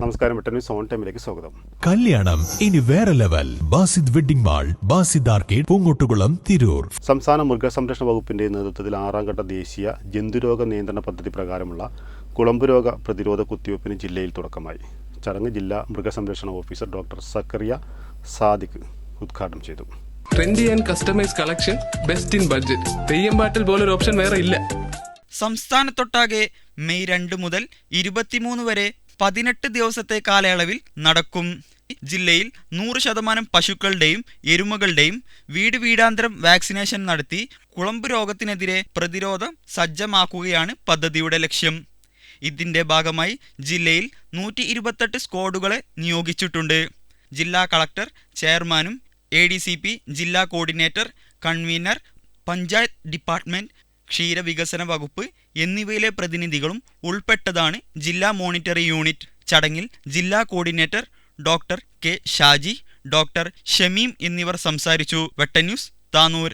നമസ്കാരം വെട്ടന്യൂസ് സോൺ ടൈമിലേക്ക് സ്വാഗതം. കല്യാണം ഇനി വേറെ level. Basid wedding mall Basid arcade Poongottukulam Tirur. സംസ്ഥാന മൃഗസംരക്ഷണ വകുപ്പിന്റെ നേതൃത്വത്തിൽ ആറാം ഘട്ട ദേശീയ ജന്തുരോഗ നിയന്ത്രണ പദ്ധതി പ്രകാരമുള്ള കുളമ്പ് രോഗ പ്രതിരോധ കുത്തിവയ്പ്പിന് ജില്ലയിൽ തുടക്കമായി. ചടങ്ങ് ജില്ലാ മൃഗസംരക്ഷണ ഓഫീസർ ഡോക്ടർ സക്കറിയ സാദിഖ് ഉദ്ഘാടനം ചെയ്തു. Trendy and customise collection best in budget Theyyam പാട്ടിൽ പോലൊരു ഓപ്ഷൻ വേറെ ഇല്ല. സംസ്ഥാനത്തൊട്ടാകെ മെയ് രണ്ട് മുതൽ ഇരുപത്തിമൂന്ന് വരെ പതിനെട്ട് ദിവസത്തെ കാലയളവിൽ നടക്കും. ജില്ലയിൽ നൂറ് ശതമാനം പശുക്കളുടെയും എരുമകളുടെയും വീട് വീടാന്തരം വാക്സിനേഷൻ നടത്തി കുളമ്പ് രോഗത്തിനെതിരെ പ്രതിരോധം സജ്ജമാക്കുകയാണ് പദ്ധതിയുടെ ലക്ഷ്യം. ഇതിന്റെ ഭാഗമായി ജില്ലയിൽ നൂറ്റി ഇരുപത്തെട്ട് സ്ക്വാഡുകളെ നിയോഗിച്ചിട്ടുണ്ട്. ജില്ലാ കളക്ടർ ചെയർമാനും എ ജില്ലാ കോർഡിനേറ്റർ കൺവീനർ പഞ്ചായത്ത് ഡിപ്പാർട്ട്മെന്റ് ക്ഷീരവികസന വകുപ്പ് എന്നിവയിലെ പ്രതിനിധികളും ഉൾപ്പെട്ടതാണ് ജില്ലാ മോണിറ്ററി യൂണിറ്റ് ചടങ്ങിൽ ജില്ലാ coordinator doctor K Shaji doctor Shameem എന്നിവർ സംസാരിച്ചു. വെട്ടന്യൂസ് താനൂർ.